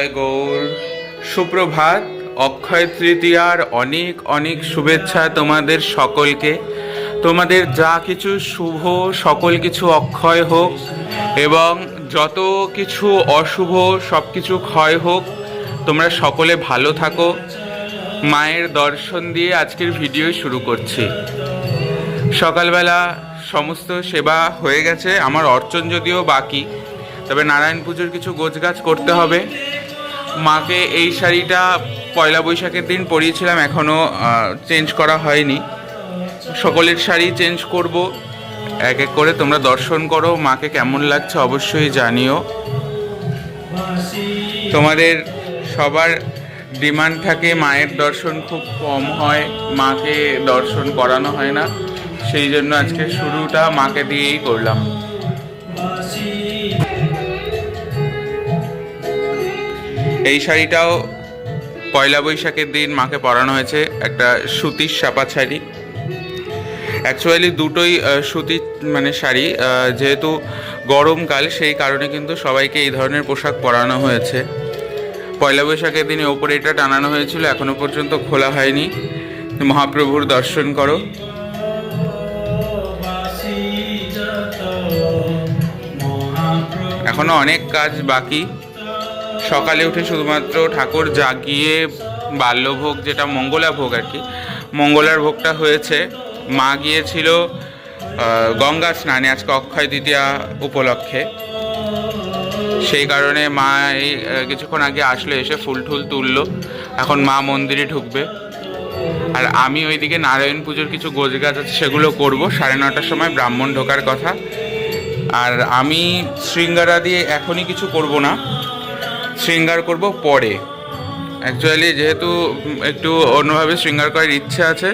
জয় গৌর। সুপ্রভাত, অক্ষয় তৃতীয়ার অনেক অনেক শুভেচ্ছা তোমাদের সকলকে। তোমাদের যা কিছু শুভ, সকল কিছু অক্ষয় হোক এবং যত কিছু অশুভ সব কিছু ক্ষয় হোক, তোমরা সকলে ভালো থাকো। মায়ের দর্শন দিয়ে আজকের ভিডিও শুরু করছি। সকালবেলা সমস্ত সেবা হয়ে গেছে, আমার অর্চন যদিও বাকি, তবে নারায়ণ পুজোর কিছু গোছগাছ করতে হবে। মাকে এই শাড়িটা পয়লা বৈশাখের দিন পরিয়েছিলাম এখনও চেঞ্জ করা হয়নি। সকলের শাড়ি চেঞ্জ করব, এক এক করে তোমরা দর্শন করো, মাকে কেমন লাগছে অবশ্যই জানিও। তোমাদের সবার ডিমান্ড থাকে, মায়ের দর্শন খুব কম হয়, মাকে দর্শন করানো হয় না। সেই জন্য আজকে শুরুটা মাকে দিয়েই করলাম। এই শাড়িটাও পয়লা বৈশাখের দিন মাকে পরানো হয়েছে একটা সুতির সাপা শাড়ি। অ্যাকচুয়ালি দুটোই সুতির মানে শাড়ি যেহেতু গরমকাল সেই কারণে কিন্তু সবাইকে এই ধরনের পোশাক পরানো হয়েছে। পয়লা বৈশাখের দিনে ওপরে এটা টানানো হয়েছিল, এখনও পর্যন্ত খোলা হয়নি। মহাপ্রভুর দর্শন করো। এখনও অনেক কাজ বাকি। সকালে উঠে শুধুমাত্র ঠাকুর জাগিয়ে বাল্যভোগ যেটা মঙ্গলা ভোগ আর কি, মঙ্গলার ভোগটা হয়েছে। মা গিয়েছিল গঙ্গা স্নানে, আজকে অক্ষয় দ্বিতীয়া উপলক্ষে। সেই কারণে মা এই কিছুক্ষণ আগে আসলো, এসে ফুল টুল তুললো। এখন মা মন্দিরে ঢুকবে। আর আমি ওইদিকে নারায়ণ পুজোর কিছু গোজ গাছ আছে, সেগুলো করব। সাড়ে নটার সময় ব্রাহ্মণ ঢোকার কথা। আর আমি শৃঙ্গারা দিয়ে এখনই কিছু করব না। শৃঙ্গার করব পরে। অ্যাকচুয়ালি যেহেতু একটু অন্যভাবে শৃঙ্গার করার ইচ্ছে আছে,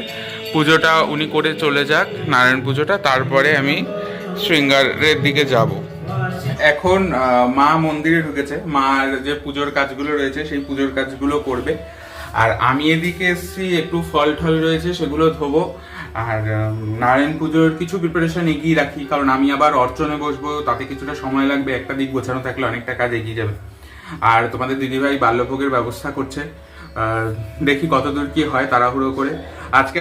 পুজোটা উনি করে চলে যাক, নারায়ণ পুজোটা, তারপরে আমি শৃঙ্গারের দিকে যাব। এখন মা মন্দিরে ঢুকেছে। মার যে পুজোর কাজগুলো রয়েছে, সেই পুজোর কাজগুলো করবে। আর আমি এদিকে এসছি, একটু ফল টল রয়েছে, সেগুলো ধোবো। আর নারায়ণ পুজোর কিছু প্রিপারেশন এগিয়ে রাখি, কারণ আমি আবার অর্চনে বসবো, তাতে কিছুটা সময় লাগবে, একটা দিক গোছানো থাকলে অনেকটা কাজ এগিয়ে যাবে। আর তোমাদের দিদিভাই বাল্যভোগের ব্যবস্থা করছে। দেখি কতদূর কি হয় তাড়াহুড়ো করে। আজকে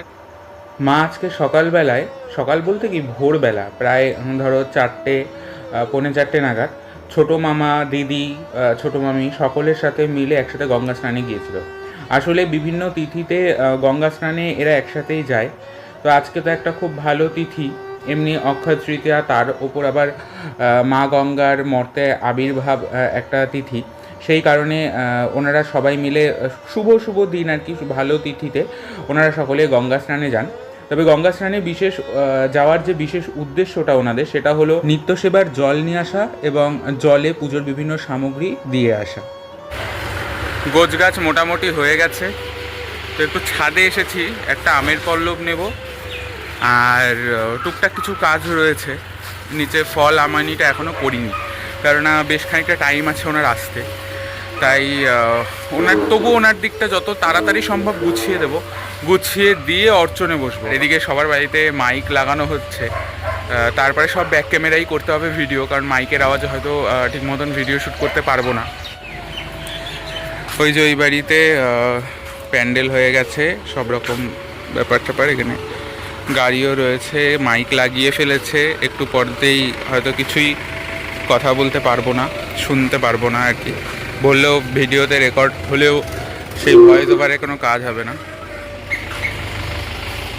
মা আজকে সকালবেলায়, সকাল বলতে কি ভোরবেলা, প্রায় ধরো চারটে পৌনে চারটে নাগাদ, ছোট মামা, দিদি ছোট মামি সকলের সাথে মিলে একসাথে গঙ্গা স্নানে গিয়েছিল। আসলে বিভিন্ন তিথিতে গঙ্গা স্নানে এরা একসাথেই যায়। তো আজকে তো একটা খুব ভালো তিথি। এমনি অক্ষয় তৃতীয়া, তার ওপর আবার মা গঙ্গার মর্তে আবির্ভাব একটা তিথি। সেই কারণে ওনারা সবাই মিলে শুভ শুভ দিন আর কি, ভালো তিথিতে ওনারা সকলে গঙ্গা স্নানে যান। তবে গঙ্গা স্নানে বিশেষ যাওয়ার যে বিশেষ উদ্দেশ্যটা ওনাদের, সেটা হলো নিত্য সেবার জল নিয়ে আসা এবং জলে পুজোর বিভিন্ন সামগ্রী দিয়ে আসা। গোছ গাছ মোটামুটি হয়ে গেছে। তো একটু ছাদে এসেছি, একটা আমের পল্লব নেব। আর টুকটাক কিছু কাজ রয়েছে। নিচে ফল আমানিটা এখনও করিনি। কেননা বেশ খানিকটা টাইম আছে ওনার আসতে। তাই ওনার তবু ওনার দিকটা যত তাড়াতাড়ি সম্ভব গুছিয়ে দেব। গুছিয়ে দিয়ে অর্চনে বসবো। এদিকে সবার বাড়িতে মাইক লাগানো হচ্ছে। তারপরে সব ব্যাক ক্যামেরাই করতে হবে ভিডিও কারণ মাইকের আওয়াজে হয়তো ঠিক মতন ভিডিও শ্যুট করতে পারব না। ওই যে ওই বাড়িতে প্যান্ডেল হয়ে গেছে, সব রকম ব্যাপার ট্যাপার এখানে। গাড়িও রয়েছে, মাইক লাগিয়ে ফেলেছে, একটু পরতেই হয়তো কিছুই কথা বলতে পারব না, শুনতে পারব না আর কি। বললেও ভিডিওতে রেকর্ড হলেও সেই ভয়েস ওভারে কোনো কাজ হবে না।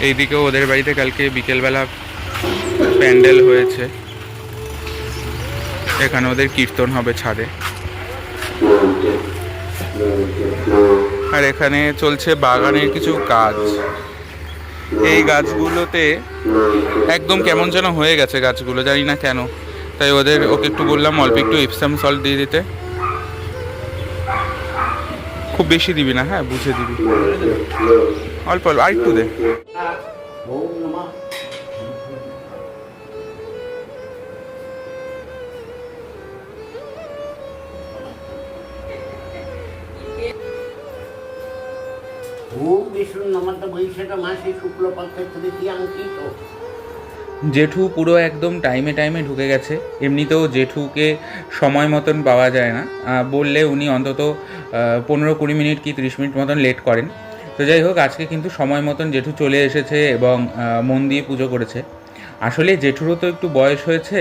এইদিকেও ওদের বাড়িতে কালকে বিকেলবেলা প্যান্ডেল হয়েছে। এখানে ওদের কীর্তন হবে ছাদে। আর এখানে চলছে বাগানের কিছু কাজ। এই গাছগুলোতে একদম কেমন যেন হয়ে গেছে গাছগুলো, জানি না কেন। তাই ওদের, ওকে একটু বললাম, অল্প একটু ইপসাম সল্ট দিয়ে দিতে। খুব বেশি দিবি না হ্যাঁ বুঝে দিবি। অল্প অল্প আর একটু দে। ওম বিষ্ণু নমত বৈশাখ মাসে শুক্লপক্ষে তৃতীয়াঙ্কিত জেঠু পুরো একদম টাইমে টাইমে ঢুকে গেছে। এমনিতেও জেঠুকে সময় মতন পাওয়া যায় না। বললে উনি অন্তত পনেরো কুড়ি মিনিট কি তিরিশ মিনিট মতন লেট করেন। তো যাই হোক, আজকে কিন্তু সময় মতন জেঠু চলে এসেছে এবং মন দিয়ে পুজো করেছে। আসলে জেঠুরও তো একটু বয়স হয়েছে,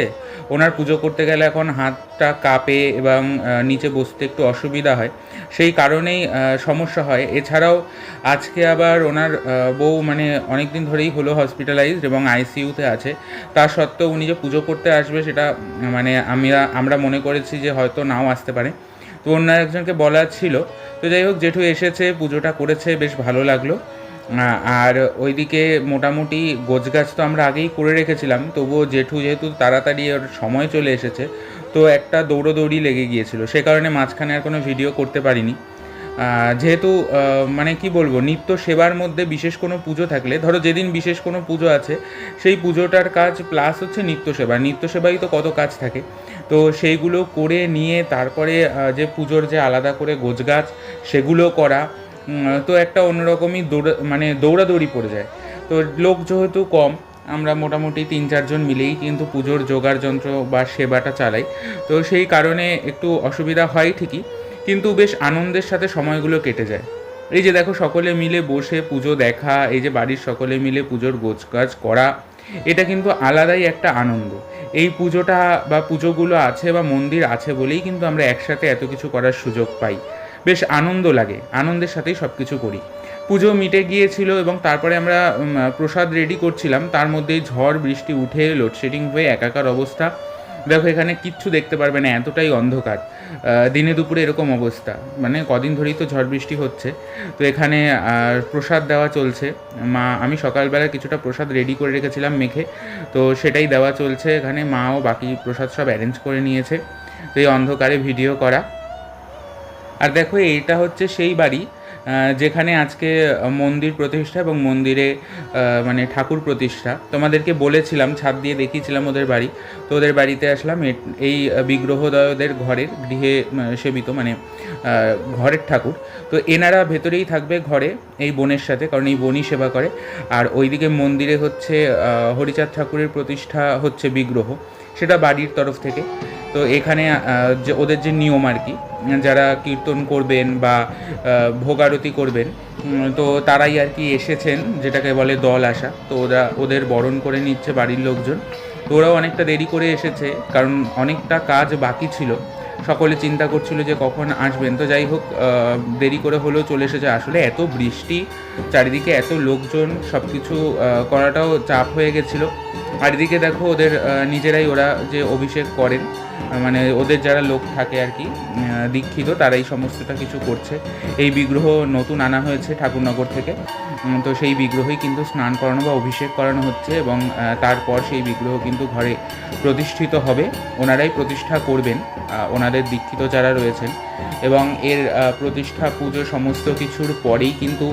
ওনার পুজো করতে গেলে এখন হাতটা কাঁপে এবং নিচে বসতে একটু অসুবিধা হয়। সেই কারণেই সমস্যা হয়। এছাড়াও আজকে আবার ওনার বউ মানে অনেক দিন ধরেই হলো হসপিটালাইজড এবং আইসিইউতে আছে। তা সত্ত্বেও উনি যে পুজো করতে আসবে সেটা মানে আমরা আমরা মনে করেছি যে হয়তো নাও আসতে পারে। তো অন্য একজনকে বলা ছিল। তো যাই হোক, জেঠু এসেছে, পুজোটা করেছে, বেশ ভালো লাগল। আর ওইদিকে মোটামুটি গোছগাছ তো আমরা আগেই করে রেখেছিলাম, তবুও জেঠু যেহেতু তাড়াতাড়ি ওর সময় চলে এসেছে, তো একটা দৌড়োদৌড়ি লেগে গিয়েছিল, সে কারণে মাঝখানে আর কোনো ভিডিও করতে পারিনি। যেহেতু মানে কি বলব, নিত্য সেবার মধ্যে বিশেষ কোনো পুজো থাকলে, ধরো যেদিন বিশেষ কোনো পুজো আছে, সেই পুজোটার কাজ প্লাস হচ্ছে নিত্য সেবা নিত্য সেবাই তো কত কাজ থাকে। তো সেইগুলো করে নিয়ে তারপরে যে পুজোর যে আলাদা করে গোছগাছ, সেগুলো করা তো একটা অন্যরকমই দৌড়া মানে দৌড়াদৌড়ি পড়ে যায়। তো লোক যেহেতু কম, আমরা মোটামুটি তিন চারজন মিলেই কিন্তু পুজোর জোগাড় যন্ত্র বা সেবাটা চালাই। তো সেই কারণে একটু অসুবিধা হয় ঠিকই, কিন্তু বেশ আনন্দের সাথে সময়গুলো কেটে যায়। এই যে দেখো, সকলে মিলে বসে পুজো দেখা, এই যে বাড়ির সকলে মিলে পুজোর গোছগাছ করা, এটা কিন্তু আলাদাই একটা আনন্দ। এই পুজোটা বা পুজোগুলো আছে বা মন্দির আছে বলেই কিন্তু আমরা একসাথে এত কিছু করার সুযোগ পাই। বেশ আনন্দ লাগে, আনন্দের সাথেই সব কিছু করি। পুজো মিটে গিয়েছিল এবং তারপরে আমরা প্রসাদ রেডি করছিলাম, তার মধ্যেই ঝড়, বৃষ্টি উঠে লোডশেডিং হয়ে একাকার অবস্থা। দেখো, এখানে কিচ্ছু দেখতে পারবে না, এতটাই অন্ধকার। দিনে দুপুরে এরকম অবস্থা মানে কদিন ধরেই তো ঝড়, বৃষ্টি হচ্ছে। তো এখানে প্রসাদ দেওয়া চলছে। মা, আমি সকালবেলা কিছুটা প্রসাদ রেডি করে রেখেছিলাম মেখে, তো সেটাই দেওয়া চলছে এখানে। মাও বাকি প্রসাদ সব অ্যারেঞ্জ করে নিয়েছে। তো এই অন্ধকারে ভিডিও করা। আর দেখো, এইটা হচ্ছে সেই বাড়ি যেখানে আজকে মন্দির প্রতিষ্ঠা এবং মন্দিরে মানে ঠাকুর প্রতিষ্ঠা। তোমাদেরকে বলেছিলাম ছাদ দিয়ে দেখিয়েছিলাম ওদের বাড়ি। তো ওদের বাড়িতে আসলাম এই বিগ্রহদয়দের ঘরের গৃহে সেবিত মানে ঘরের ঠাকুর। তো এনারা ভেতরেই থাকবে ঘরে, এই বোনের সাথে, কারণ এই বোনই সেবা করে। আর ওইদিকে মন্দিরে হচ্ছে হরিচাঁদ ঠাকুরের প্রতিষ্ঠা হচ্ছে বিগ্রহ। সেটা বাড়ির তরফ থেকে। তো এখানে যে ওদের যে নিয়ম আর কি, যারা কীর্তন করবেন বা ভোগারতি করবেন তো তারাই আর কি এসেছেন, যেটাকে বলে দল আসা। তো ওরা, ওদের বরণ করে নিচ্ছে বাড়ির লোকজন। তো ওরাও অনেকটা দেরি করে এসেছে, কারণ অনেকটা কাজ বাকি ছিল। সকলে চিন্তা করছিল যে কখন আসবেন। তো যাই হোক দেরি করে হলেও চলে এসেছে। আসলে এত বৃষ্টি, চারিদিকে এত লোকজন সব কিছু করাটাও চাপ হয়ে গেছিল। আর এদিকে দেখো ওদের নিজেরাই ওরা যে অভিষেক করেন মানে ওদের যারা লোক থাকে আর কি দীক্ষিত, তারাই সমস্তটা কিছু করছে। এই বিগ্রহ নতুন আনা হয়েছে ঠাকুরনগর থেকে। তো সেই বিগ্রহই কিন্তু স্নান করানো বা অভিষেক করানো হচ্ছে এবং তারপর সেই বিগ্রহ কিন্তু ঘরে প্রতিষ্ঠিত হবে। ওনারাই প্রতিষ্ঠা করবেন ওনাদের দীক্ষিত যারা রয়েছেন। এবং এর প্রতিষ্ঠা পুজো সমস্ত কিছুর পরেই কিন্তু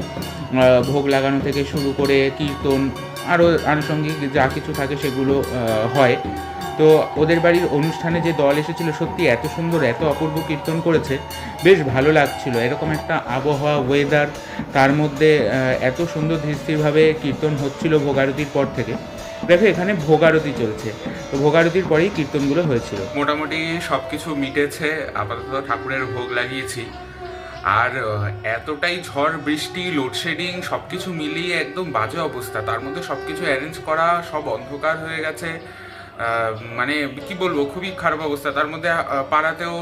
ভোগ লাগানো থেকে শুরু করে কীর্তন আরও আনুষঙ্গিক যা কিছু থাকে সেগুলো হয়। তো ওদের বাড়ির অনুষ্ঠানে যে দল এসেছিল, সত্যি এত সুন্দর, এত অপূর্ব কীর্তন করেছে, বেশ ভালো লাগছিল। এরকম একটা আবহাওয়া ওয়েদার তার মধ্যে এত সুন্দর ধীরস্থিরভাবে কীর্তন হচ্ছিল ভোগারতির পর থেকে। দেখো, এখানে ভোগারতি চলছে। তো ভোগারতির পরেই কীর্তনগুলো হয়েছিল। মোটামুটি সব কিছু মিটেছে। আপাতত ঠাকুরের ভোগ লাগিয়েছি। আর এতটাই ঝড়, বৃষ্টি লোডশেডিং সব কিছু মিলিয়ে একদম বাজে অবস্থা। তার মধ্যে সব কিছু অ্যারেঞ্জ করা, সব অন্ধকার হয়ে গেছে। মানে কি বলব, খুবই খারাপ অবস্থা। তার মধ্যে পাড়াতেও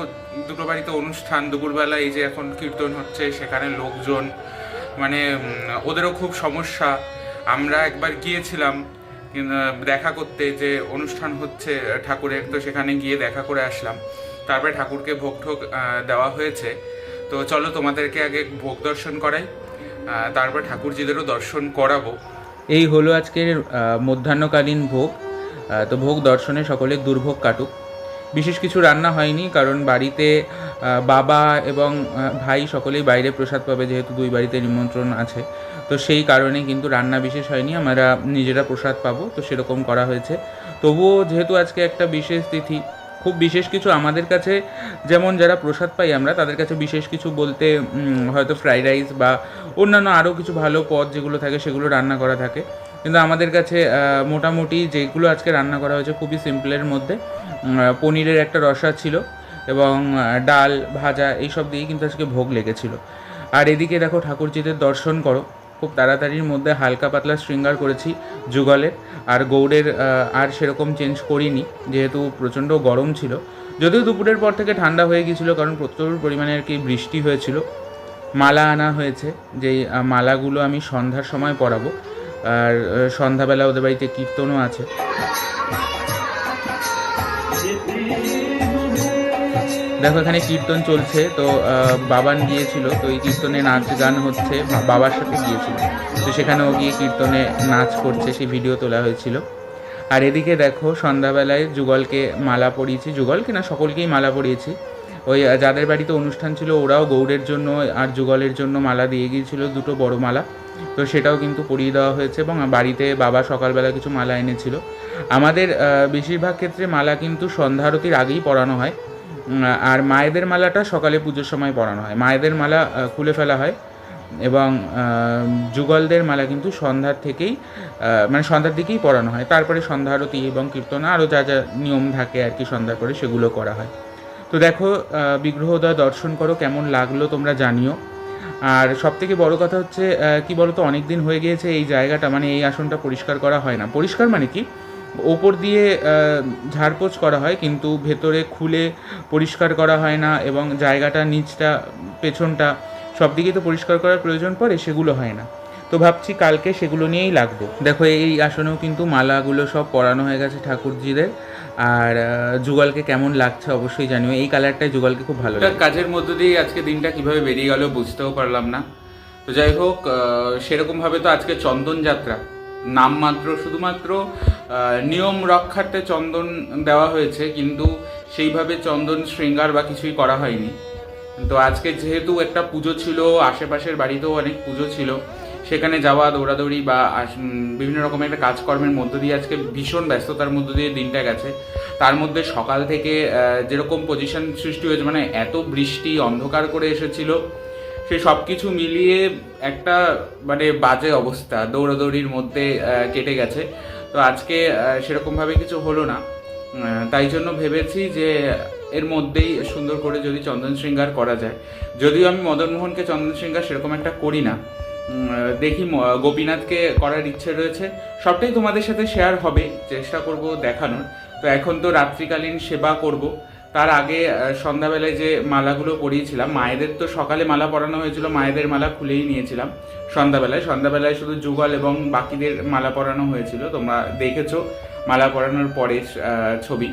দুটো বাড়িতে অনুষ্ঠান, দুপুরবেলা এই যে এখন কীর্তন হচ্ছে, সেখানে লোকজন মানে ওদেরও খুব সমস্যা। আমরা একবার গিয়েছিলাম দেখা করতে যে অনুষ্ঠান হচ্ছে ঠাকুরের, তো সেখানে গিয়ে দেখা করে আসলাম। তারপরে ঠাকুরকে ভোগ ঠোক দেওয়া হয়েছে। তো চলো তোমাদেরকে আগে ভোগ দর্শন করাই তারপর ঠাকুরজিদেরও দর্শন করাবো। এই হলো আজকের মধ্যাহ্নকালীন ভোগ। তো ভোগ দর্শনে সকলের দুর্ভোগ কাটুক। বিশেষ কিছু রান্না হয়নি, কারণ বাড়িতে বাবা এবং ভাই সকলেই বাইরে প্রসাদ পাবে, যেহেতু দুই বাড়িতে নিমন্ত্রণ আছে। তো সেই কারণে কিন্তু রান্না বিশেষ হয়নি, আমরা নিজেরা প্রসাদ পাবো, তো সেরকম করা হয়েছে। তবুও যেহেতু আজকে একটা বিশেষ তিথি খুব বিশেষ কিছু আমাদের কাছে, যেমন যারা প্রসাদ পাই আমরা, তাদের কাছে বিশেষ কিছু বলতে হয়তো ফ্রাইড রাইস বা অন্যান্য আরও কিছু ভালো পদ যেগুলো থাকে, সেগুলো রান্না করা থাকে। কিন্তু আমাদের কাছে মোটামুটি যেগুলো আজকে রান্না করা হয়েছে খুবই সিম্পলের মধ্যে পনিরের একটা রসা ছিল এবং ডাল, ভাজা, এইসব দিয়েই কিন্তু আজকে ভোগ লেগেছিল। আর এদিকে দেখো ঠাকুরজিদের দর্শন করো। খুব তাড়াতাড়ির মধ্যে হালকা পাতলা শৃঙ্গার করেছি যুগলের আর গৌড়ের আর সেরকম চেঞ্জ করিনি, যেহেতু প্রচণ্ড গরম ছিল। যদিও দুপুরের পর থেকে ঠান্ডা হয়ে গিয়েছিল, কারণ প্রচুর পরিমাণে আর কি বৃষ্টি হয়েছিল। মালা আনা হয়েছে, যেই মালাগুলো আমি সন্ধ্যার সময় পরাবো। আর সন্ধ্যাবেলা ওদের বাড়িতে কীর্তনও আছে। দেখো, এখানে কীর্তন চলছে। তো বাবান গিয়েছিল, তো এই কীর্তনে নাচ গান হচ্ছে বাবার সাথে গিয়েছিল। তো সেখানে ও গিয়ে কীর্তনে নাচ করছে, সেই ভিডিও তোলা হয়েছিল। আর এদিকে দেখো, সন্ধ্যাবেলায় যুগলকে মালা পরিয়েছি। যুগলকে না, সকলকেই মালা পরিয়েছি। ওই যাদের বাড়িতে অনুষ্ঠান ছিল, ওরাও গৌড়ের জন্য আর যুগলের জন্য মালা দিয়ে গিয়েছিল, দুটো বড় মালা। তো সেটাও কিন্তু পরিয়ে দেওয়া হয়েছে এবং বাড়িতে বাবা সকালবেলা কিছু মালা এনেছিল। আমাদের বেশিরভাগ ক্ষেত্রে মালা কিন্তু সন্ধ্যা আরতির আগেই পরানো হয়। আর মায়েদের মালাটা সকালে পুজোর সময় পরানো হয়। মায়েদের মালা খুলে ফেলা হয় এবং যুগলদের মালা কিন্তু সন্ধ্যার থেকেই মানে সন্ধ্যার দিকেই পরানো হয়। তারপরে সন্ধ্যা আরতি এবং কীর্তন, আরও যা যা নিয়ম থাকে আর কি সন্ধ্যার পরে সেগুলো করা হয়। তো দেখো বিগ্রহদয় দর্শন করো, কেমন লাগল তোমরা জানিও। আর সব থেকে বড় কথা হচ্ছে কি বলতো অনেক দিন হয়ে গিয়েছে এই জায়গাটা মানে এই আসনটা পরিষ্কার করা হয় না। পরিষ্কার মানে কি? ওপর দিয়ে ঝাড়পোছ করা হয় কিন্তু ভেতরে খুলে পরিষ্কার করা হয় না এবং জায়গাটা নিচটা পেছনটা সব দিকেই তো পরিষ্কার করার প্রয়োজন পড়ে সেগুলো হয় না। তো ভাবছি কালকে সেগুলো নিয়েই লাগবো। দেখো এই আসনেও কিন্তু মালাগুলো সব পরানো হয়ে গেছে ঠাকুরজিদের। আর যুগলকে কেমন লাগছে অবশ্যই জানিও। এই কালারটাই যুগলকে খুব ভালো লাগে। কাজের মধ্য দিয়ে আজকে দিনটা কীভাবে বেরিয়ে গেল বুঝতেও পারলাম না। তো যাই হোক সেরকম ভাবে তো আজকে চন্দন যাত্রা নামমাত্র, শুধুমাত্র নিয়ম রক্ষার্থে চন্দন দেওয়া হয়েছে, কিন্তু সেইভাবে চন্দন শৃঙ্গার বা কিছুই করা হয়নি। তো আজকে যেহেতু একটা পুজো ছিল, আশেপাশের বাড়িতেও অনেক পুজো ছিল, সেখানে যাওয়া, দৌড়াদৌড়ি বা বিভিন্ন রকমের একটা কাজকর্মের মধ্য দিয়ে আজকে ভীষণ ব্যস্ততার মধ্য দিয়ে দিনটা গেছে। তার মধ্যে সকাল থেকে যেরকম পজিশন সৃষ্টি হয়েছে মানে এত বৃষ্টি, অন্ধকার করে এসেছিল সে সব কিছু মিলিয়ে একটা মানে বাজে অবস্থা। দৌড়াদৌড়ির মধ্যে কেটে গেছে। তো আজকে সেরকমভাবে কিছু হলো না। তাই জন্য ভেবেছি যে, এর মধ্যেই সুন্দর করে যদি চন্দন শৃঙ্গার করা যায়। যদিও আমি মদনমোহনকে চন্দন শৃঙ্গার সেরকম একটা করি না। দেখি গোপীনাথকে করার ইচ্ছে রয়েছে। সবটাই তোমাদের সাথে শেয়ার হবে। চেষ্টা করব দেখানোর। তো এখন তো রাত্রিকালীন সেবা করব। তার আগে সন্ধ্যাবেলায় যে মালাগুলো পরিয়েছিলাম, মায়েদের তো সকালে মালা পরানো হয়েছিল, মায়েদের মালা খুলেই নিয়েছিলাম সন্ধ্যাবেলায়। সন্ধ্যাবেলায় শুধু যুগল এবং বাকিদের মালা পরানো হয়েছিল, তোমরা দেখেছ মালা পরানোর পরে ছবি।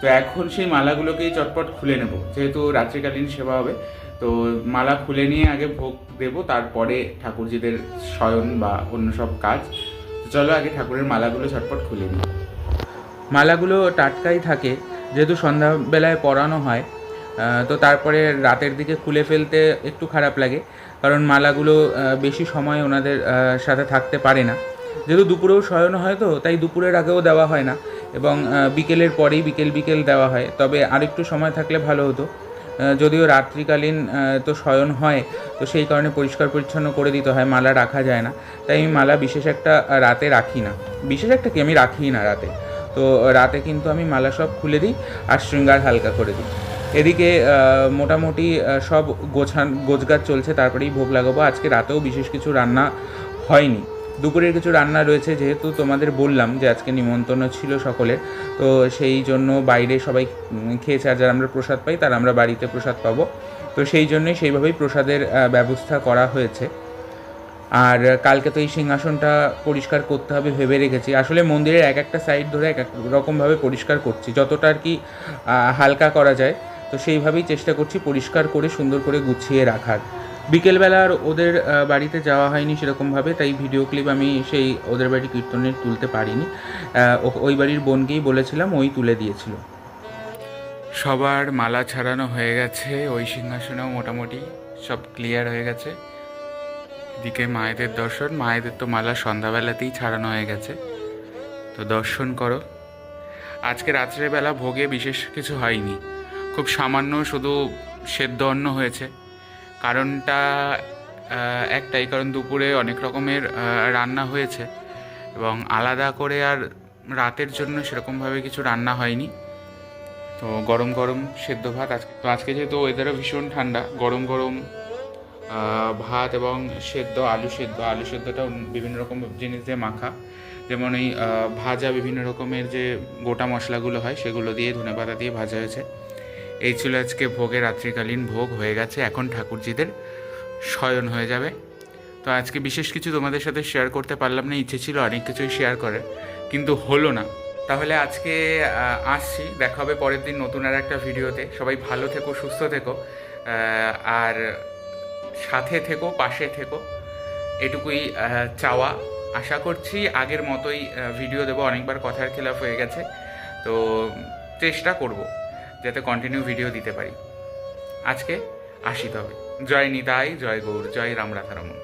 তো এখন সেই মালাগুলোকেই চটপট খুলে নেব, যেহেতু রাত্রিকালীন সেবা হবে। তো মালা খুলে নিয়ে আগে ভোগ দেব, তারপরে ঠাকুরজিদের শয়ন বা অন্য সব কাজ। তো চলো আগে ঠাকুরের মালাগুলো চটপট খুলে নিই। মালাগুলো টাটকাই থাকে যেহেতু সন্ধ্যাবেলায় পরানো হয় তো তারপরে রাতের দিকে খুলে ফেলতে একটু খারাপ লাগে। কারণ মালাগুলো বেশি সময় ওনাদের সাথে থাকতে পারে না। যেহেতু দুপুরেও শয়ন হয় তো, তাই দুপুরের আগেও দেওয়া হয় না। এবং বিকেলের পরেই বিকেল বিকেল দেওয়া হয়। তবে আরেকটু সময় থাকলে ভালো হতো। যদিও রাত্রিকালীন তো শয়ন হয়, তো সেই কারণে পরিষ্কার পরিচ্ছন্ন করে দিতে হয়, মালা রাখা যায় না। তাই আমি মালা বিশেষ একটা রাতে রাখি না। বিশেষ একটা কি? আমি রাখি না রাতে। তো রাতে কিন্তু আমি মালা সব খুলে দিই আর শৃঙ্গার হালকা করে দিই। এদিকে মোটামুটি সব গোছান, গোছগাছ চলছে, তারপরেই ভোগ লাগাবো। আজকে রাতেও বিশেষ কিছু রান্না হয়নি। দুপুরের কিছু রান্না রয়েছে, যেহেতু তোমাদের বললাম যে আজকে নিমন্ত্রণ ছিল সকলের, তো সেই জন্য বাইরে সবাই খেয়েছে আর যারা আমরা প্রসাদ পাই, তারা আমরা বাড়িতে প্রসাদ পাবো। তো সেই জন্যই সেইভাবেই প্রসাদের ব্যবস্থা করা হয়েছে। আর কালকে তো এই সিংহাসনটা পরিষ্কার করতে হবে, ভেবে রেখেছি। আসলে মন্দিরের এক একটা সাইড ধরে এক এক রকমভাবে পরিষ্কার করছি। যতটা আর কি হালকা করা যায়, তো সেইভাবেই চেষ্টা করছি পরিষ্কার করে, সুন্দর করে গুছিয়ে রাখার। বিকেলবেলা আর ওদের বাড়িতে যাওয়া হয়নি সেরকমভাবে, তাই ভিডিও ক্লিপ আমি সেই ওদের বাড়ি কীর্তনের তুলতে পারিনি। ওই বাড়ির বোনকেই বলেছিলাম, ওই তুলে দিয়েছিল। সবার মালা ছাড়ানো হয়ে গেছে, ওই সিংহাসনেও মোটামুটি সব ক্লিয়ার হয়ে গেছে। এদিকে মায়েদের দর্শন, মায়েদের তো মালা সন্ধ্যাবেলাতেই ছাড়ানো হয়ে গেছে। তো দর্শন করো। আজকে রাত্রেবেলা ভোগে বিশেষ কিছু হয়নি। খুব সামান্য শুধু সেদ্ধ অন্ন হয়েছে। কারণটা একটাই, কারণ দুপুরে অনেক রকমের রান্না হয়েছে। এবং আলাদা করে আর রাতের জন্য সেরকমভাবে কিছু রান্না হয়নি। তো গরম গরম সেদ্ধ ভাত আজকে, তো আজকে যেহেতু ওয়েদারও ভীষণ ঠান্ডা, গরম গরম ভাত এবং সেদ্ধ, আলু সেদ্ধ। আলু সেদ্ধটাও বিভিন্ন রকম জিনিস দিয়ে মাখা। যেমন এই ভাজা বিভিন্ন রকমের যে গোটা মশলাগুলো হয়, সেগুলো দিয়ে ধনে পাতা দিয়ে ভাজা হয়েছে। এই ছিল আজকে ভোগের রাত্রিকালীন ভোগ। হয়ে গেছে এখন ঠাকুরজিদের শয়ন হয়ে যাবে। তো আজকে বিশেষ কিছু তোমাদের সাথে শেয়ার করতে পারলাম না, ইচ্ছে ছিল অনেক কিছুই শেয়ার করার, কিন্তু হলো না। তাহলে আজকে আসছি, দেখা হবে পরের দিন নতুন আর একটা ভিডিওতে সবাই ভালো থেকো, সুস্থ থেকো। আর সাথে থেকো, পাশে থেকো। এটুকুই চাওয়া। আশা করছি আগের মতোই ভিডিও দেবো। অনেকবার কথার খেলাফ হয়ে গেছে। তো চেষ্টা করব যাতে কন্টিনিউ ভিডিও দিতে পারি। আজকে আসি তবে। জয় নিতাই, জয় গৌর, জয় রাম রাধারমন